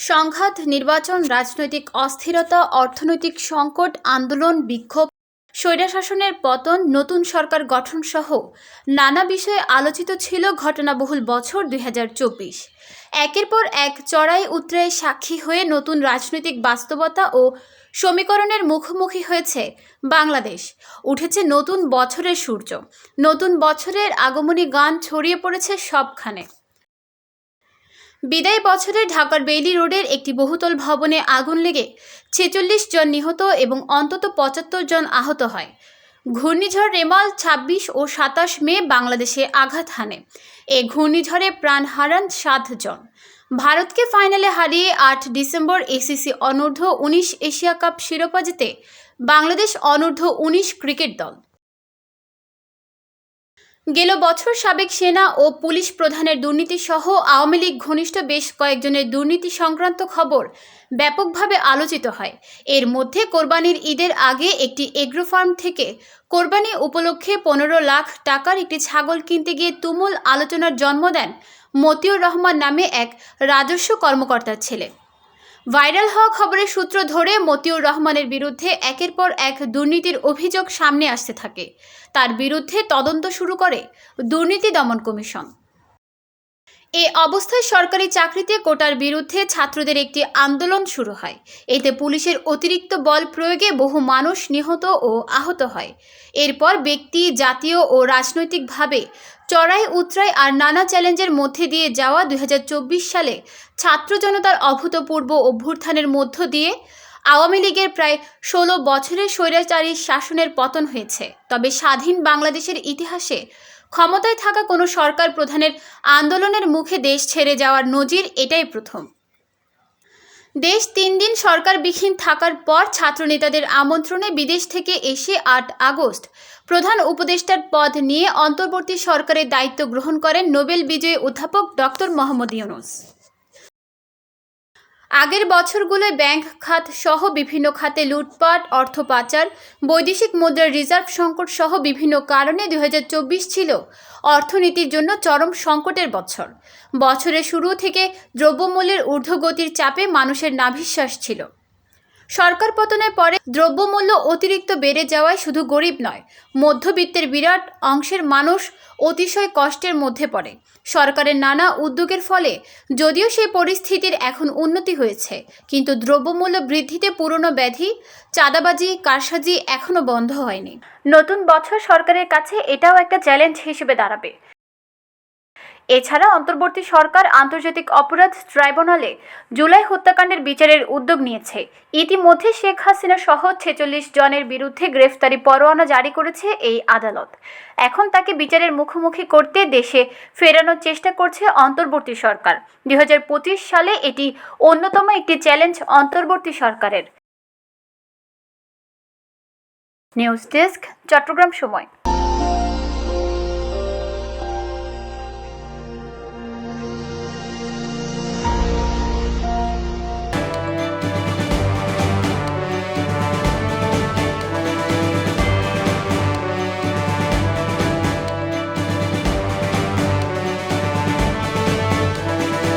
সংঘাত, নির্বাচন, রাজনৈতিক অস্থিরতা, অর্থনৈতিক সংকট, আন্দোলন, বিক্ষোভ, স্বৈরাশাসনের পতন, নতুন সরকার গঠন সহ নানা বিষয়ে আলোচিত ছিল ঘটনাবহুল বছর দুই হাজার চব্বিশ। একের পর এক চড়াই উতরাই সাক্ষী হয়ে নতুন রাজনৈতিক বাস্তবতা ও সমীকরণের মুখোমুখি হয়েছে বাংলাদেশ। উঠেছে নতুন বছরের সূর্য। নতুন বছরের আগমনী গান ছড়িয়ে পড়েছে সবখানে। বিদায় বছরে ঢাকার বেইলি রোডের একটি বহুতল ভবনে আগুন লেগে ছেচল্লিশ জন নিহত এবং অন্তত পঁচাত্তর জন আহত হয়। ঘূর্ণিঝড় রেমাল ২৬ ও সাতাশ মে বাংলাদেশে আঘাত হানে। এ ঘূর্ণিঝড়ে প্রাণ হারান সাত জন। ভারতকে ফাইনালে হারিয়ে আট ডিসেম্বর এসিসি অনূর্ধ্ব উনিশ এশিয়া কাপ শিরোপা জিতে বাংলাদেশ অনূর্ধ্ব উনিশ ক্রিকেট দল। গেল বছর সাবেক সেনা ও পুলিশ প্রধানের দুর্নীতি সহ আওয়ামী লীগ ঘনিষ্ঠ বেশ কয়েকজনের দুর্নীতি সংক্রান্ত খবর ব্যাপকভাবে আলোচিত হয়। এর মধ্যে কোরবানির ঈদের আগে একটি এগ্রো ফার্ম থেকে কোরবানি উপলক্ষে পনেরো লাখ টাকার একটি ছাগল কিনতে গিয়ে তুমুল আলোচনার জন্ম দেন মতিউর রহমান নামে এক রাজস্ব কর্মকর্তার ছেলে। ভাইরাল হওয়া খবরের সূত্র ধরে মতিউর রহমানের বিরুদ্ধে একের পর এক দুর্নীতির অভিযোগ সামনে আসতে থাকে। তার বিরুদ্ধে তদন্ত শুরু করে দুর্নীতি দমন কমিশন। এ অবস্থায় সরকারি চাকরিতে কোটার বিরুদ্ধে ছাত্রদের একটি আন্দোলন শুরু হয়। এতে পুলিশের অতিরিক্ত বল প্রয়োগে বহু মানুষ নিহত ও আহত হয়। এরপর ব্যক্তি, জাতীয় ও রাজনৈতিকভাবে চড়াই, উতরাই আর নানা চ্যালেঞ্জের মধ্যে দিয়ে যাওয়া দুই হাজার চব্বিশ সালে ছাত্র জনতার অভূতপূর্ব অভ্যুত্থানের মধ্য দিয়ে আওয়ামী লীগের প্রায় ষোলো বছরের স্বৈরাচারী শাসনের পতন হয়েছে। তবে স্বাধীন বাংলাদেশের ইতিহাসে ক্ষমতায় থাকা কোনো সরকার প্রধানের আন্দোলনের মুখে দেশ ছেড়ে যাওয়ার নজির এটাই প্রথম। দেশ তিন দিন সরকারবিহীন থাকার পর ছাত্রনেতাদের আমন্ত্রণে বিদেশ থেকে এসে আট আগস্ট প্রধান উপদেষ্টার পদ নিয়ে অন্তর্বর্তী সরকারের দায়িত্ব গ্রহণ করেন নোবেল বিজয়ী অধ্যাপক ডক্টর মোহাম্মদ ইউনুস। আগের বছরগুলোয় ব্যাংক খাত সহ বিভিন্ন খাতে লুটপাট, অর্থ পাচার, বৈদেশিক মুদ্রার রিজার্ভ সংকট সহ বিভিন্ন কারণে দু হাজার চব্বিশ ছিল অর্থনীতির জন্য চরম সংকটের বছর। বছরের শুরু থেকে দ্রব্যমূল্যের ঊর্ধ্বগতির চাপে মানুষের নাভিশ্বাস ছিল। সরকার পতনের পরে দ্রব্যমূল্য অতিরিক্ত বেড়ে যাওয়ায় শুধু গরিব নয়, মধ্যবিত্তের বিরাট অংশের মানুষ অতিশয় কষ্টের মধ্যে পড়ে। সরকারের নানা উদ্যোগের ফলে যদিও সেই পরিস্থিতির এখন উন্নতি হয়েছে, কিন্তু দ্রব্যমূল্য বৃদ্ধিতে পুরনো ব্যাধি, চাঁদাবাজি, কারসাজি এখনও বন্ধ হয়নি। নতুন বছর সরকারের কাছে এটাও একটা চ্যালেঞ্জ হিসেবে দাঁড়াবে। এছাড়া অন্তর্বর্তী সরকার আন্তর্জাতিক অপরাধ ট্রাইব্যুনালে জুলাই হত্যাকাণ্ডের বিচারের উদ্যোগ নিয়েছে। ইতিমধ্যে শেখ হাসিনা সহ ছেচল্লিশ জনের বিরুদ্ধে গ্রেফতারি পরোয়ানা জারি করেছে এই আদালত। এখন তাকে বিচারের মুখোমুখি করতে দেশে ফেরানোর চেষ্টা করছে অন্তর্বর্তী সরকার। দুই হাজার পঁচিশ সালে এটি অন্যতম একটি চ্যালেঞ্জ অন্তর্বর্তী সরকারের। নিউজ ডেস্ক, চট্টগ্রাম সময়।